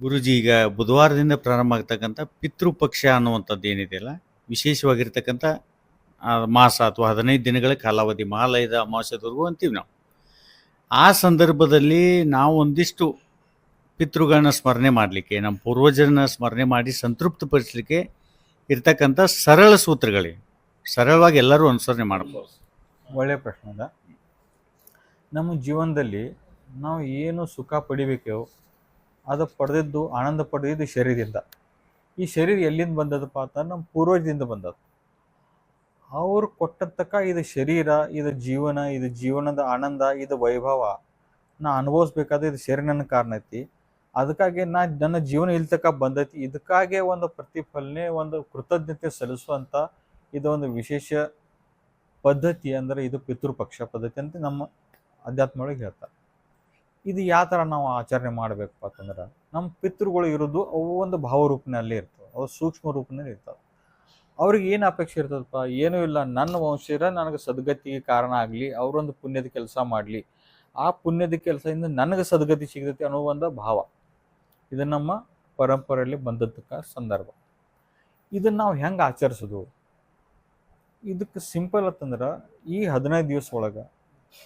ಗುರುಜಿ ಈಗ ಬುಧವಾರದಿಂದ ಪ್ರಾರಂಭ ಆಗ್ತಕ್ಕಂಥ ಪಿತೃಪಕ್ಷ ಅನ್ನುವಂಥದ್ದು ಏನಿದೆಯಲ್ಲ ವಿಶೇಷವಾಗಿರ್ತಕ್ಕಂಥ ಮಾಸ ಅಥವಾ ಹದಿನೈದು ದಿನಗಳ ಕಾಲಾವಧಿ, ಮಹಾಲಯದ ಅಮಾವಾಸ್ಯದವರೆಗೂ ಅಂತೀವಿ ನಾವು. ಆ ಸಂದರ್ಭದಲ್ಲಿ ನಾವು ಒಂದಿಷ್ಟು ಪಿತೃಗಳನ್ನ ಸ್ಮರಣೆ ಮಾಡಲಿಕ್ಕೆ, ನಮ್ಮ ಪೂರ್ವಜರನ್ನ ಸ್ಮರಣೆ ಮಾಡಿ ಸಂತೃಪ್ತಿಪಡಿಸಲಿಕ್ಕೆ ಇರ್ತಕ್ಕಂಥ ಸರಳ ಸೂತ್ರಗಳಿವೆ ಸರಳವಾಗಿ ಎಲ್ಲರೂ ಅನುಸರಣೆ ಮಾಡ್ಬೋದು. ಒಳ್ಳೆಯ ಪ್ರಶ್ನೆ ಅದ. ನಮ್ಮ ಜೀವನದಲ್ಲಿ ನಾವು ಏನು ಸುಖ ಪಡಿಬೇಕೋ ಅದು ಪಡೆದಿದ್ದು, ಆನಂದ ಪಡೆದಿದ್ದು ಶರೀರದಿಂದ. ಈ ಶರೀರ ಎಲ್ಲಿಂದ ಬಂದದಪ್ಪ ಅಂತ ನಮ್ಮ ಪೂರ್ವಜದಿಂದ ಬಂದದ್ದು. ಅವ್ರು ಕೊಟ್ಟತಕ್ಕ ಇದು ಶರೀರ, ಇದು ಜೀವನ, ಇದು ಜೀವನದ ಆನಂದ, ಇದು ವೈಭವ ನಾ ಅನುಭವಿಸ್ಬೇಕಾದ್ರೆ ಇದು ಶರೀರ ನನ್ನ ಕಾರಣ ಐತಿ. ಅದಕ್ಕಾಗಿ ನಾ ನನ್ನ ಜೀವನ ಇಲ್ತಕ್ಕ ಬಂದೈತಿ. ಇದಕ್ಕಾಗೆ ಒಂದು ಪ್ರತಿಫಲನೆ, ಒಂದು ಕೃತಜ್ಞತೆ ಸಲ್ಲಿಸುವಂಥ ಇದು ಒಂದು ವಿಶೇಷ ಪದ್ಧತಿ ಅಂದ್ರೆ ಇದು ಪಿತೃಪಕ್ಷ ಪದ್ಧತಿ ಅಂತ ನಮ್ಮ ಅಧ್ಯಾತ್ಮ ಒಳಗೆ ಹೇಳ್ತಾರೆ. ಇದು ಯಾವ ಥರ ನಾವು ಆಚರಣೆ ಮಾಡಬೇಕು ಅಂತಂದ್ರೆ, ನಮ್ಮ ಪಿತೃಗಳು ಇರೋದು ಅವು ಒಂದು ಭಾವರೂಪನಲ್ಲಿ ಇರ್ತವೆ, ಅವು ಸೂಕ್ಷ್ಮ ರೂಪನಲ್ಲಿ ಇರ್ತವೆ. ಅವ್ರಿಗೆ ಏನು ಅಪೇಕ್ಷೆ ಇರ್ತದಪ್ಪ? ಏನೂ ಇಲ್ಲ, ನನ್ನ ವಂಶೀರ ನನಗೆ ಸದ್ಗತಿಗೆ ಕಾರಣ ಆಗಲಿ, ಅವರೊಂದು ಪುಣ್ಯದ ಕೆಲಸ ಮಾಡಲಿ. ಆ ಪುಣ್ಯದ ಕೆಲಸದಿಂದ ನನಗೆ ಸದ್ಗತಿ ಸಿಗ್ತೈತಿ ಅನ್ನೋ ಒಂದು ಭಾವ. ಇದು ನಮ್ಮ ಪರಂಪರೆಯಲ್ಲಿ ಬಂದದ್ದಕ್ಕ ಸಂದರ್ಭ. ಇದನ್ನು ನಾವು ಹೆಂಗೆ ಆಚರಿಸೋದು? ಇದಕ್ಕೆ ಸಿಂಪಲ್ ಅಂತಂದ್ರೆ, ಈ ಹದಿನೈದು ದಿವಸ ಒಳಗೆ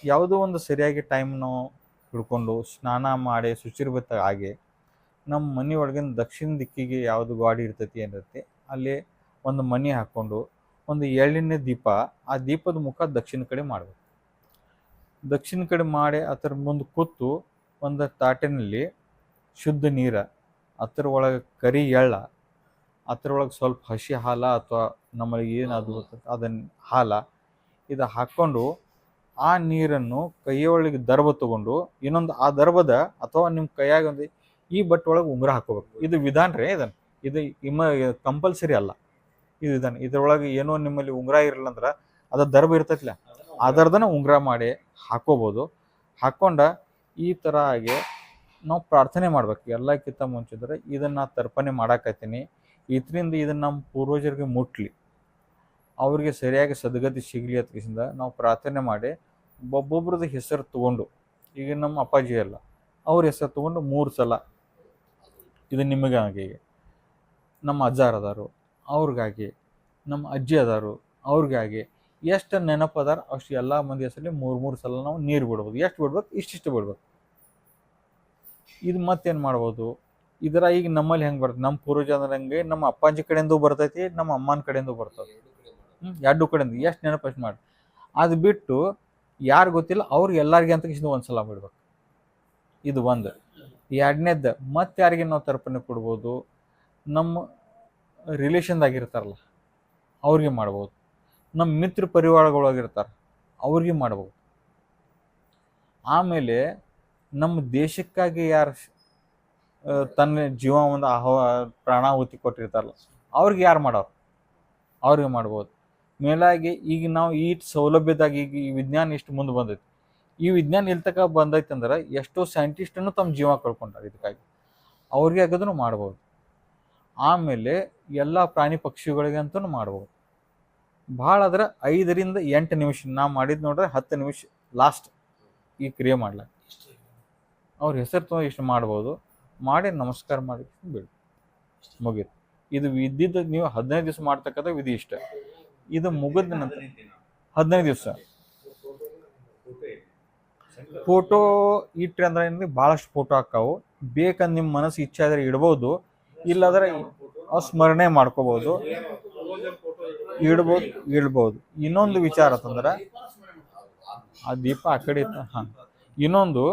ಯಾವುದೋ ಒಂದು ಸರಿಯಾಗಿ ಟೈಮ್ ನಾವು ಹಿಡ್ಕೊಂಡು ಸ್ನಾನ ಮಾಡಿ ಶುಚಿರ್ಭೂತ ಆಗಿ ನಮ್ಮ ಮನೆ ಒಳಗಿನ ದಕ್ಷಿಣ ದಿಕ್ಕಿಗೆ ಯಾವುದು ಗಾಡಿ ಇರ್ತೈತಿ ಏನಿರುತ್ತೆ ಅಲ್ಲಿ ಒಂದು ಮನೆ ಹಾಕ್ಕೊಂಡು ಒಂದು ಎಳ್ಳಿನ ದೀಪ ಆ ದೀಪದ ಮುಖ ದಕ್ಷಿಣ ಕಡೆ ಮಾಡಬೇಕು. ದಕ್ಷಿಣ ಕಡೆ ಮಾಡಿ ಅದರ ಮುಂದೆ ಕೂತು ಒಂದು ತಾಟಿನಲ್ಲಿ ಶುದ್ಧ ನೀರ, ಅದ್ರ ಒಳಗೆ ಕರಿ ಎಳ್ಳ ಅದರೊಳಗೆ ಸ್ವಲ್ಪ ಹಸಿ ಹಾಲ ಅಥವಾ ನಮ್ಮಲ್ಲಿ ಏನು ಅದು ಅದನ್ನ ಹಾಲ ಇದು ಹಾಕ್ಕೊಂಡು ಆ ನೀರನ್ನು ಕೈಯೊಳಗೆ ದರ್ಬ ತಗೊಂಡು ಇನ್ನೊಂದು ಆ ದರ್ಬದ ಅಥವಾ ನಿಮ್ಮ ಕೈಯಾಗ ಒಂದು ಈ ಬಟ್ಟೆ ಒಳಗೆ ಉಂಗುರ ಹಾಕೋಬೇಕು ಇದು ವಿಧಾನ ರೀ ಇದನ್ನು ಇದು ಇಮ್ಮ ಕಂಪಲ್ಸರಿ ಅಲ್ಲ. ಇದು ಇದನ್ನು ಇದ್ರೊಳಗೆ ಏನೋ ನಿಮ್ಮಲ್ಲಿ ಉಂಗುರ ಇರಲಿಲ್ಲ ಅಂದ್ರೆ ಅದ ದರ್ಬ ಇರ್ತೈತಿಲ್ಲ ಅದರದನ್ನ ಉಂಗುರ ಮಾಡಿ ಹಾಕೋಬೋದು ಹಾಕೊಂಡ ಈ ಥರ ಆಗಿ ನಾವು ಪ್ರಾರ್ಥನೆ ಮಾಡ್ಬೇಕು. ಎಲ್ಲಕ್ಕಿಂತ ಮುಂಚಿದ್ರೆ ಇದನ್ನ ತರ್ಪಣೆ ಮಾಡಾಕತ್ತೀನಿ. ಇದರಿಂದ ಇದನ್ನ ನಮ್ಮ ಪೂರ್ವಜರಿಗೆ ಮುಟ್ಲಿ. ಅವ್ರಿಗೆ ಸರಿಯಾಗಿ ಸದ್ಗತಿ ಸಿಗಲಿ ಅದಕ್ಕಿಂತ ನಾವು ಪ್ರಾರ್ಥನೆ ಮಾಡಿ ಒಬ್ಬೊಬ್ರದ್ದು ಹೆಸರು ತೊಗೊಂಡು, ಈಗ ನಮ್ಮ ಅಪ್ಪಾಜಿ ಅಲ್ಲ, ಅವ್ರ ಹೆಸರು ತೊಗೊಂಡು ಮೂರು ಸಲ ಇದು ನಿಮಗಾಗಿ, ನಮ್ಮ ಅಜ್ಜಾರ ಅದಾರು ಅವ್ರಿಗಾಗಿ, ನಮ್ಮ ಅಜ್ಜಿ ಅದಾರು ಅವ್ರಿಗಾಗಿ ಎಷ್ಟು ನೆನಪದಾರ ಅಷ್ಟು ಎಲ್ಲ ಮಂದಿ ಹೆಸರಲ್ಲಿ ಮೂರು ಮೂರು ಸಲ ನಾವು ನೀರು ಬಿಡ್ಬೋದು. ಎಷ್ಟು ಬಿಡ್ಬೇಕು? ಇಷ್ಟಿಷ್ಟು ಬಿಡ್ಬೇಕು. ಇದು ಮತ್ತೇನು ಮಾಡ್ಬೋದು? ಇದರ ಈಗ ನಮ್ಮಲ್ಲಿ ಹೆಂಗೆ ಬರ್ತದೆ? ನಮ್ಮ ಪೂರ್ವಜರಂಗೆ ನಮ್ಮ ಅಪ್ಪಾಜಿ ಕಡೆಯಿಂದ ಬರ್ತೈತಿ, ನಮ್ಮ ಅಮ್ಮನ ಕಡೆಯಿಂದ ಬರ್ತದೆ ಎರಡು ಕಡೆಯಿಂದ ಎಷ್ಟು ನೆನಪು ಅಷ್ಟು ಮಾಡಿ ಅದು ಬಿಟ್ಟು ಯಾರು ಗೊತ್ತಿಲ್ಲ, ಅವ್ರಿಗೆ ಎಲ್ಲರಿಗೆ ಅಂತ ಒಂದು ಸಲ ಬಿಡ್ಬೇಕು. ಇದು ಒಂದು. ಎರಡನೇದ್ದು, ಮತ್ತೆ ಯಾರಿಗೆ ನಾವು ತರ್ಪಣೆ ಕೊಡ್ಬೋದು? ನಮ್ಮ ರಿಲೇಷನ್ದಾಗಿರ್ತಾರಲ್ಲ ಅವ್ರಿಗೆ ಮಾಡ್ಬೋದು. ನಮ್ಮ ಮಿತ್ರ ಪರಿವಾರಗಳಾಗಿರ್ತಾರೆ, ಅವ್ರಿಗೆ ಮಾಡ್ಬೋದು. ಆಮೇಲೆ ನಮ್ಮ ದೇಶಕ್ಕಾಗಿ ಯಾರು ತನ್ನ ಜೀವ ಒಂದು ಆಹ್ವ ಪ್ರಾಣಾಹುತಿ ಕೊಟ್ಟಿರ್ತಾರಲ್ಲ, ಅವ್ರಿಗೆ ಯಾರು ಮಾಡೋರು? ಅವ್ರಿಗೆ ಮಾಡ್ಬೋದು. ಮೇಲಾಗಿ ಈಗ ನಾವು ಈ ಸೌಲಭ್ಯದಾಗ ಈಗ ಈ ವಿಜ್ಞಾನ ಇಷ್ಟು ಮುಂದೆ ಬಂದೈತಿ. ಈ ವಿಜ್ಞಾನ ಬಂದೈತಂದ್ರೆ ಬಂದೈತೆ ಅಂದ್ರೆ ಎಷ್ಟೋ ಸೈಂಟಿಸ್ಟನ್ನು ತಮ್ಮ ಜೀವ ಕಳ್ಕೊಂಡಾರೆ ಇದಕ್ಕಾಗಿ ಅವ್ರಿಗೆ ಆಗೋದನ್ನು ಮಾಡ್ಬೋದು. ಆಮೇಲೆ ಎಲ್ಲ ಪ್ರಾಣಿ ಪಕ್ಷಿಗಳಿಗೆ ಅಂತೂ ಮಾಡ್ಬೋದು. ಭಾಳ ಆದ್ರೆ ಐದರಿಂದ ಎಂಟು ನಿಮಿಷ ನಾ ಮಾಡಿದ್ ನೋಡ್ರೆ ಹತ್ತು ನಿಮಿಷ ಲಾಸ್ಟ್ ಈ ಕ್ರಿಯೆ ಮಾಡ್ಲಾಕ. ಅವ್ರ ಹೆಸರು ತುಂಬ ಇಷ್ಟು ಮಾಡ್ಬೋದು. ಮಾಡಿ ನಮಸ್ಕಾರ ಮಾಡಿ ಬಿಡು. ಮುಗೀತು. ಇದು ಇದ್ದಿದ್ದು ನೀವು ಹದಿನೈದು ದಿವಸ ಮಾಡ್ತಕ್ಕಂಥ ವಿಧಿ ಇಷ್ಟ. ಇದು ಮುಗಿದ ನಂತರ. ಹದಿನೈದು ದಿವಸ. ಫೋಟೋ ಇಟ್ರಿ ಅಂದ್ರೆ ಬಹಳಷ್ಟು ಭಾಳಷ್ಟು ಫೋಟೋ ಹಾಕಾವು ಬೇಕಂದ್ ನಿಮ್ಮ ಮನಸ್ಸು ಇಚ್ಛೆ ಆದ್ರೆ ಇಡ್ಬೋದು. ಇಲ್ಲಾದ್ರೆ ಸ್ಮರಣೆ ಮಾಡ್ಕೋಬಹುದು ಇಡ್ಬೋದು ಇಡ್ಬೋದು. ಇನ್ನೊಂದು ವಿಚಾರ ಅಂತಂದ್ರೆ ಆ ದೀಪ ಆ ಕಡೆ ಇತ್ತ. ಹಾ. ಇನ್ನೊಂದು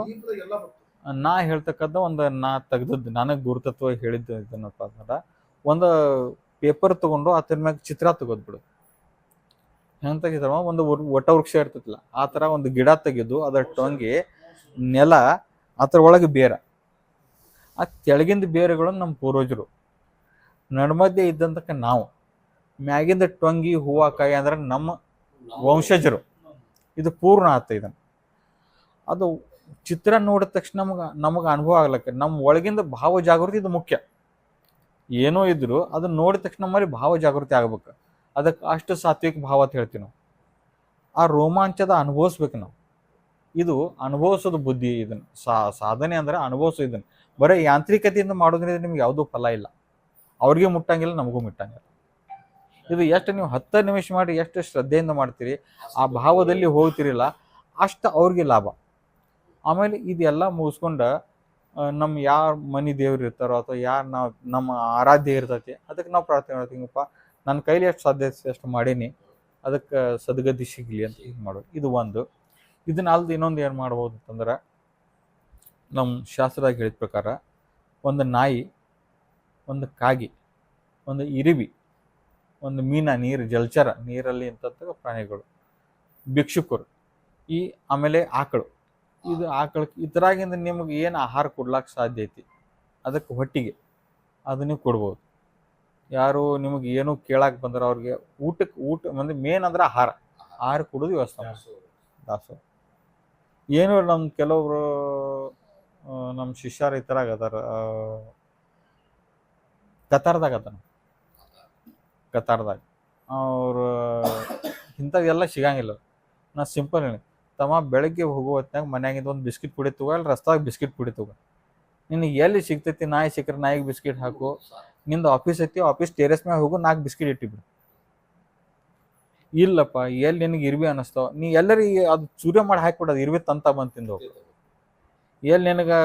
ನಾ ಹೇಳ್ತಕ್ಕಂಥ ಒಂದು ನಾ ತೆಗ್ದದ್ದು ನನಗೆ ಗುರುತತ್ವ ಹೇಳಿದ್ದು ಇದನ್ನಪ್ಪ ಅಂದ್ರೆ ಒಂದು ಪೇಪರ್ ತಗೊಂಡು ಅದ್ರ ಮ್ಯಾಗ ಚಿತ್ರ ತಗೋದ್ಬಿಡು ಬಿಡು. ಹೆಂಗ್ ತೆಗಿತಾರ ಒಂದು ವೃ- ವಟ ವೃಕ್ಷ ಇರ್ತೈತಿಲ್ಲ, ಆ ಥರ ಒಂದು ಗಿಡ ತೆಗೆದು ಅದರ ಟೊಂಗಿ ನೆಲ ಅದ್ರ ಒಳಗೆ ಬೇರ. ಆ ಕೆಳಗಿಂದ ಬೇರುಗಳು ನಮ್ಮ ಪೂರ್ವಜರು. ನಡ್ಮಧ್ಯೆ ಇದ್ದಂತಕ್ಕ ನಾವು. ಮ್ಯಾಗಿಂದ ಟೊಂಗಿ, ಹೂವು, ಕಾಯಿ ಅಂದ್ರೆ ನಮ್ಮ ವಂಶಜರು. ಇದು ಪೂರ್ಣ ಆತ ಇದನ್ನ. ಅದು ಚಿತ್ರ ನೋಡಿದ ತಕ್ಷಣ ನಮಗೆ ನಮಗೆ ಅನುಭವ ಆಗ್ಲಕ್ಕ. ನಮ್ಮ ಒಳಗಿಂದ ಭಾವ ಜಾಗೃತಿ ಇದು ಮುಖ್ಯ. ಏನೋ ಇದ್ರು ಅದನ್ನ ನೋಡಿದ ತಕ್ಷಣ ಮರಿ ಭಾವ ಜಾಗೃತಿ ಆಗ್ಬೇಕು. ಅದಕ್ಕೆ ಅಷ್ಟು ಸಾತ್ವಿಕ ಭಾವ ಅಂತ ಹೇಳ್ತೀವಿ ನಾವು. ಆ ರೋಮಾಂಚದ ಅನುಭವಿಸ್ಬೇಕು ನಾವು. ಇದು ಅನುಭವಿಸೋದು ಬುದ್ಧಿ ಇದನ್ನು. ಸಾ, ಸಾಧನೆ ಅಂದ್ರೆ ಅನುಭವಿಸೋ ಇದನ್ನು. ಬರೀ ಯಾಂತ್ರಿಕತೆಯಿಂದ ಮಾಡೋದ್ರಿಂದ ನಿಮ್ಗೆ ಯಾವುದೂ ಫಲ ಇಲ್ಲ. ಅವ್ರಿಗೆ ಮುಟ್ಟಂಗಿಲ್ಲ, ನಮಗೂ ಮುಟ್ಟಂಗಿಲ್ಲ. ಇದು ಎಷ್ಟು ನೀವು ಹತ್ತು ನಿಮಿಷ ಮಾಡಿ ಎಷ್ಟು ಶ್ರದ್ಧೆಯಿಂದ ಮಾಡ್ತೀರಿ, ಆ ಭಾವದಲ್ಲಿ ಹೋಗ್ತಿರಿಲ್ಲ, ಅಷ್ಟು ಅವ್ರಿಗೆ ಲಾಭ. ಆಮೇಲೆ ಇದೆಲ್ಲ ಮುಗಿಸ್ಕೊಂಡು ನಮ್ಮ ಯಾರು ಮನೆ ದೇವ್ರು ಇರ್ತಾರೋ ಅಥವಾ ಯಾರು ನಾವು, ನಮ್ಮ ಆರಾಧ್ಯ ಇರ್ತೈತಿ, ಅದಕ್ಕೆ ನಾವು ಪ್ರಾರ್ಥನೆ ಮಾಡ್ತೀವಪ್ಪ ನನ್ನ ಕೈಲಿ ಎಷ್ಟು ಸಾಧ್ಯ ಅಷ್ಟು ಮಾಡೀನಿ. ಅದಕ್ಕೆ ಸದ್ಗತಿ ಸಿಗಲಿ ಅಂತ ಇದು ಮಾಡೋದು. ಇದು ಒಂದು. ಇದನ್ನ ಅಲ್ದು ಇನ್ನೊಂದು ಏನು ಮಾಡ್ಬೋದು ಅಂತಂದ್ರೆ ನಮ್ಮ ಶಾಸ್ತ್ರದಾಗ ಹೇಳಿದ ಪ್ರಕಾರ, ಒಂದು ನಾಯಿ, ಒಂದು ಕಾಗಿ, ಒಂದು ಇರಿವಿ, ಒಂದು ಮೀನ, ನೀರು, ಜಲಚರ, ನೀರಲ್ಲಿ ಇಂಥದ್ದು ಪ್ರಾಣಿಗಳು, ಭಿಕ್ಷುಕರು, ಈ ಆಮೇಲೆ ಆಕಳು. ಇದು ಆಕಳ ಇದ್ರಾಗಿಂದ ನಿಮಗೆ ಏನು ಆಹಾರ ಕೊಡ್ಲಾಕ್ಕೆ ಸಾಧ್ಯ ಐತಿ? ಅದಕ್ಕೆ ಹೊಟ್ಟಿಗೆ ಅದನ್ನು ಕೊಡ್ಬೋದು. ಯಾರು ನಿಮಗೆ ಏನು ಕೇಳಕ್ಕೆ ಬಂದ್ರೆ ಅವ್ರಿಗೆ ಊಟಕ್ಕೆ ಊಟ ಅಂದ್ರೆ ಮೇನ್ ಅಂದ್ರೆ ಆಹಾರ. ಆಹಾರ ಕೊಡೋದು ವ್ಯವಸ್ಥೆ. ದಾಸು. ಏನು ನಮ್ಮ ಕೆಲವರು ನಮ್ಮ ಶಿಷ್ಯರು ಈ ಥರ ಅದಾರ. ಆ, ಕತಾರ್ದಾಗ ಅದಾನ ಕತಾರ್ದಾಗ ಅವ್ರು ಇಂಥವೆಲ್ಲ ಸಿಗಂಗಿಲ್ಲ. ನಾ ಸಿಂಪಲ್ ಹೇಳಿ. ತಮ್ಮ ಬೆಳಗ್ಗೆ ಹೋಗೋ ಹೊತ್ನಾಗ ಮನ್ಯಾಗಿಂದ ಒಂದು ಬಿಸ್ಕಿಟ್ ಪುಡಿ ತಗೋ ರಸ್ತಾಗ ಬಿಸ್ಕಿಟ್ ಪುಡಿ ತಗೋ. ನಿನಗೆ ಎಲ್ಲಿ ಸಿಗ್ತೈತಿ ನಾಯಿ ಸಿಕ್ಕರೆ ನಾಯಿಗೆ ಬಿಸ್ಕಿಟ್ ಹಾಕು. ನಿಂದು ಆಫೀಸ್ ಐತಿ ಆಫೀಸ್ ಟೆರೆಸ್ ಮ್ಯಾಗ ಹೋಗು ನಾಲ್ಕು ಬಿಸ್ಕಿಟ್ ಇಟ್ಟಿಬಿಡು. ಇಲ್ಲಪ್ಪ, ಎಲ್ಲಿ ನಿನಗೆ ಇರ್ವಿ ಅನಿಸ್ತಾವ ನೀ ಎಲ್ಲರಿಗೆ ಅದು ಚೂರ್ಯ ಮಾಡಿ ಹಾಕ್ಬಿಡೋದು ಇರ್ವಿ ತಂತ ಬಂದು ತಿಂದು. ಎಲ್ಲಿ ನಿನಗೆ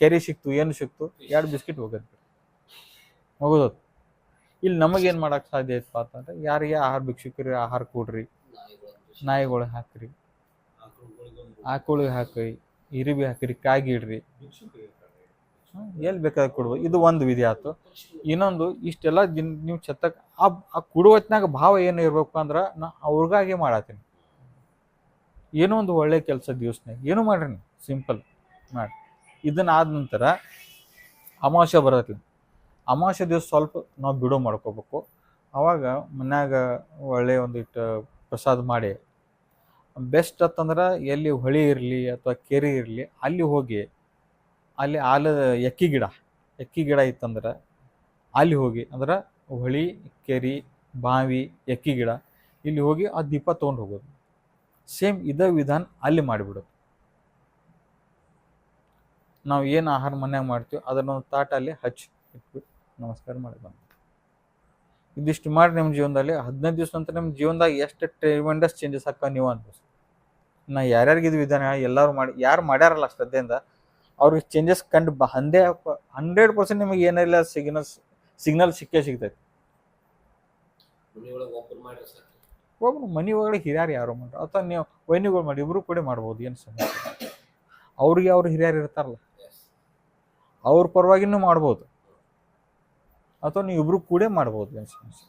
ಕೆರಿ ಸಿಕ್ತು, ಏನು ಸಿಕ್ತು, ಎರಡು ಬಿಸ್ಕಿಟ್ ಹೋಗೋದು ಹೋಗೋದು ಇಲ್ಲಿ ನಮಗೇನು ಮಾಡೋಕ್ಕೆ ಸಾಧ್ಯ ಐತಪ್ಪ ಅಂತಂದ್ರೆ, ಯಾರಿಗೆ ಆಹಾರ ಭಿಕ್ಷುಕರಿಗೆ ಆಹಾರ ಕೊಡ್ರಿ. ನಾಯಿಗಳು ಹಾಕ್ರಿ. ಆಕಳಿಗೆ ಹಾಕ್ರಿ, ಇರಿಬಿ ಹಾಕ್ರಿ, ಕಾಗಿ ಇಡ್ರಿ. ಎಲ್ಲಿ ಬೇಕಾದ್ರೆ ಕೊಡ್ಬೋದು. ಇದು ಒಂದು ವಿಧಿ ಆಯ್ತು. ಇನ್ನೊಂದು, ಇಷ್ಟೆಲ್ಲ ದಿನ ನೀವು ಚೆತ್ತಕ್ಕೆ ಆ ಆ ಕೊಡೋ ಭಾವ ಏನು ಇರಬೇಕು ಅಂದ್ರೆ ನಾ ಅವ್ರಿಗಾಗಿ ಮಾಡತ್ತೀನಿ. ಏನೋ ಒಂದು ಒಳ್ಳೆ ಕೆಲಸ ದಿವಸನೇ ಏನು ಮಾಡ್ರಿ ನೀವು. ಸಿಂಪಲ್ ಮಾಡಿ. ಇದನ್ನಾದ ನಂತರ ಅಮಾವಾಸ್ಯ ಬರತ್ತೀನಿ ಅಮಾವಾಸ್ಯ ದಿವಸ ಸ್ವಲ್ಪ ನಾವು ಬಿಡೋ ಮಾಡ್ಕೋಬೇಕು. ಆವಾಗ ಮನ್ಯಾಗ ಒಳ್ಳೆ ಒಂದಿಟ್ಟು ಪ್ರಸಾದ ಮಾಡಿ. ಬೆಸ್ಟ್ ಅಂತಂದ್ರೆ ಎಲ್ಲಿ ಹೊಳಿ ಇರಲಿ ಅಥವಾ ಕೆರೆ ಇರಲಿ, ಅಲ್ಲಿ ಹೋಗಿ ಅಲ್ಲಿ ಆಲದ ಎಕ್ಕಿ ಗಿಡ ಎಕ್ಕಿ ಗಿಡ ಇತ್ತಂದ್ರೆ ಅಲ್ಲಿ ಹೋಗಿ ಅಂದ್ರೆ ಹೊಳಿ, ಕೆರಿ, ಬಾವಿ, ಎಕ್ಕಿ ಗಿಡ ಇಲ್ಲಿ ಹೋಗಿ ಆ ದೀಪ ತೊಗೊಂಡು ಹೋಗೋದು. ಸೇಮ್ ಇದೇ ವಿಧಾನ ಅಲ್ಲಿ ಮಾಡಿಬಿಡೋದು. ನಾವು ಏನು ಆಹಾರ ಮನ್ಯಾಗ ಮಾಡ್ತೀವಿ ಅದನ್ನೊಂದು ತಾಟ ಅಲ್ಲಿ ಹಚ್ಚಿ ಇಟ್ಬಿಟ್ಟು ನಮಸ್ಕಾರ ಮಾಡಿ ಬಂದು. ಇದಿಷ್ಟು ಮಾಡಿ ನಿಮ್ಮ ಜೀವನದಲ್ಲಿ ಹದಿನೈದು ದಿವಸ ನಂತರ ನಿಮ್ಮ ಜೀವನದಾಗ ಎಷ್ಟು ಟ್ರೀಮೆಂಡಸ್ ಚೇಂಜಸ್ ಹಾಕ ನೀವು ಅನ್ಬೋದು. ನಾ ಯಾರ್ಯಾರಿಗೆ ಇದು ವಿಧಾನ ಎಲ್ಲರೂ ಮಾಡಿ, ಯಾರು ಮಾಡ್ಯಾರಲ್ಲ ಶ್ರದ್ಧೆಯಿಂದ ಅವ್ರಿಗೆ ಚೇಂಜಸ್ ಕಂಡು ಹಂದೇ ಹಂಡ್ರೆಡ್ ಪರ್ಸೆಂಟ್ ನಿಮಗೆ ಏನಿಲ್ಲ ಸಿಗ್ನಲ್ ಸಿಗ್ನಲ್ ಸಿಕ್ಕೇ ಸಿಗ್ತೈತಿ. ಒಬ್ಬರು ಮನೆ ಒಳಗಡೆ ಹಿರಿಯರು ಯಾರು ಮಾಡ್ರಿ. ಅಥವಾ ನೀವು ವೈನಿಗಳು ಮಾಡಿ ಇಬ್ರು ಕೂಡ ಮಾಡ್ಬೋದು ಏನು ಸಮಸ್ಯೆ ಅವ್ರಿಗೆ ಅವ್ರು ಹಿರಿಯರು ಇರ್ತಾರಲ್ಲ. ಅವ್ರ ಪರವಾಗಿನೂ ಮಾಡ್ಬೋದು. ಅಥವಾ ನೀವು ಇಬ್ರು ಕೂಡ ಮಾಡ್ಬೋದು ಏನು ಸಮಸ್ಯೆ